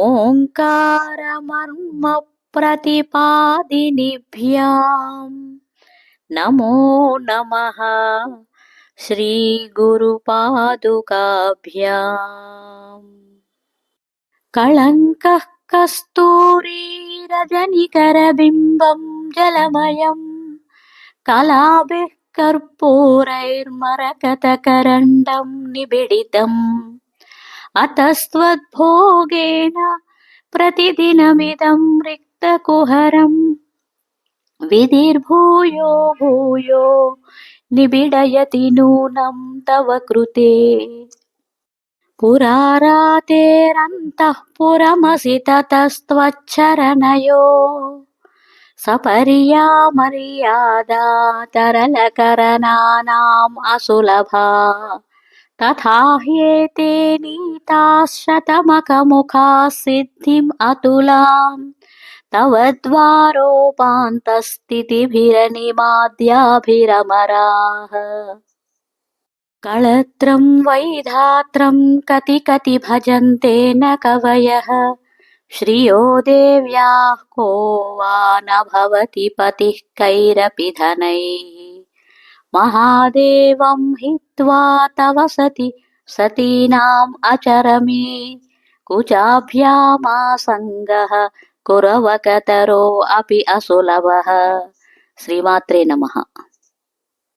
ఓంకారమర్మ प्रतिपादिनिभ्यां नमो नमः श्रीगुरुपादुकाभ्याम् कळङ्कः कस्तूरीरजनिकरबिम्बं जलमयम् कलाभिः कर्पूरैर्मरकतकरण्डं निबिडितम् अतस्त्वद्भोगेन प्रतिदिनमिदं रिक्तकुहरम् विधिर्भूयो भूयो निबिडयति नूनं तव कृते पुरारातेरन्तः पुरमसि ततस्त्वच्छरणयो सपर्यामर्यादा तरलकरणानाम् असुलभा तथा ह्येते नीताः शतमकमुखाः सिद्धिम् अतुलाम्। तव द्वारोपान्तस्थितिभिरनिमाद्याभिरमराः। कळत्रं वैधात्रं कति कति भजन्ते न कवयः। श्रियो देव्याः को वा न भवति पतिः कैरपि धनैः। महादेवं हित्वा तव सति सतीनाम् अचरमे कुचाभ्यामासङ्गः कुरवकतरो अपि असुलभः శ్రీమాత్రే నమ